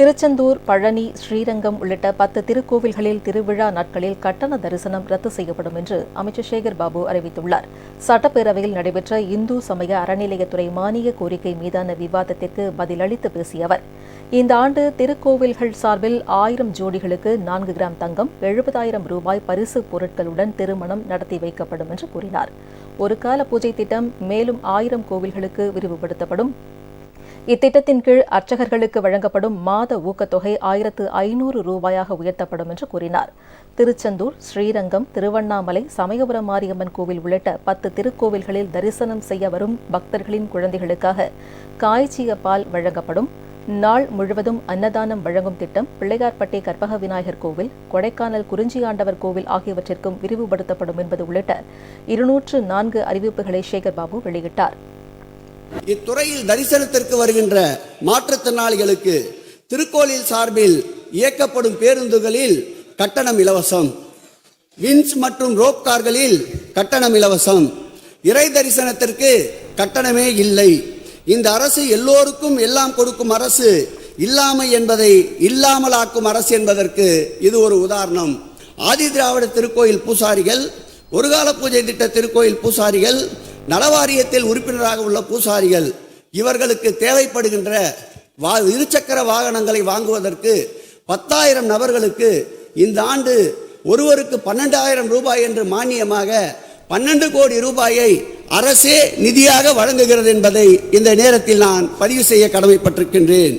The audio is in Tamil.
திருச்செந்தூர் பழனி ஸ்ரீரங்கம் உள்ளிட்ட பத்து திருக்கோவில்களில் திருவிழா நாட்களில் கட்டண தரிசனம் ரத்து செய்யப்படும் என்று அமைச்சர் சேகர் பாபு அறிவித்துள்ளார். சட்டப்பேரவையில் நடைபெற்ற இந்து சமய அறநிலையத்துறை மானிய கோரிக்கை மீதான விவாதத்திற்கு பதிலளித்து பேசிய அவர் இந்த ஆண்டு திருக்கோவில்கள் சார்பில் ஆயிரம் ஜோடிகளுக்கு நான்கு கிராம் தங்கம் எழுபதாயிரம் ரூபாய் பரிசு பொருட்களுடன் திருமணம் நடத்தி வைக்கப்படும் என்று கூறினார். ஒரு கால பூஜை திட்டம் மேலும் ஆயிரம் கோவில்களுக்கு விரிவுபடுத்தப்படும். இத்திட்டத்தின் கீழ் அர்ச்சகர்களுக்கு வழங்கப்படும் மாத ஊக்கத்தொகை ஆயிரத்து ஐநூறு ரூபாயாக உயர்த்தப்படும் என்று கூறினார். திருச்செந்தூர் ஸ்ரீரங்கம் திருவண்ணாமலை சமயபுரம் மாரியம்மன் கோவில் உள்ளிட்ட பத்து திருக்கோவில்களில் தரிசனம் செய்ய வரும் பக்தர்களின் குழந்தைகளுக்காக காய்ச்சிய பால் வழங்கப்படும். நாள் முழுவதும் அன்னதானம் வழங்கும் திட்டம் பிள்ளையார்பட்டி கற்பக விநாயகர் கோவில் கொடைக்கானல் குறிஞ்சியாண்டவர் கோவில் ஆகியவற்றிற்கும் விரிவுபடுத்தப்படும் என்பது உள்ளிட்ட இருநூற்று நான்கு அறிவிப்புகளை சேகர் பாபு வெளியிட்டார். இத்துறையில் தரிசனத்திற்கு வருகின்ற மாற்றுத்திறனாளிகளுக்கு திருக்கோளில் சார்பில் இயக்கப்படும் பேருந்துகளில் கட்டணம் இலவசம். வின்ஸ் மற்றும் ரோப் கார்களில் கட்டணம் இலவசம். இறை தரிசனத்திற்கு கட்டணமே இல்லை. இந்த அரசு எல்லோருக்கும் எல்லாம் கொடுக்கும் அரசு இல்லாமை என்பதை இல்லாமலாக்கும் அரசு என்பதற்கு இது ஒரு உதாரணம். ஆதி திராவிட திருக்கோயில் பூசாரிகள் ஒருகால பூஜை திட்ட திருக்கோயில் பூசாரிகள் நலவாரியத்தில் உறுப்பினராக உள்ள பூசாரிகள் இவர்களுக்கு தேவைப்படுகின்ற வா இருசக்கர வாகனங்களை வாங்குவதற்கு பத்தாயிரம் நபர்களுக்கு இந்த ஆண்டு ஒருவருக்கு பன்னெண்டாயிரம் ரூபாய் என்று மானியமாக பன்னெண்டு கோடி ரூபாயை அரசே நிதியாக வழங்குகிறது என்பதை இந்த நேரத்தில் நான் பதிவு செய்ய கடமைப்பட்டிருக்கின்றேன்.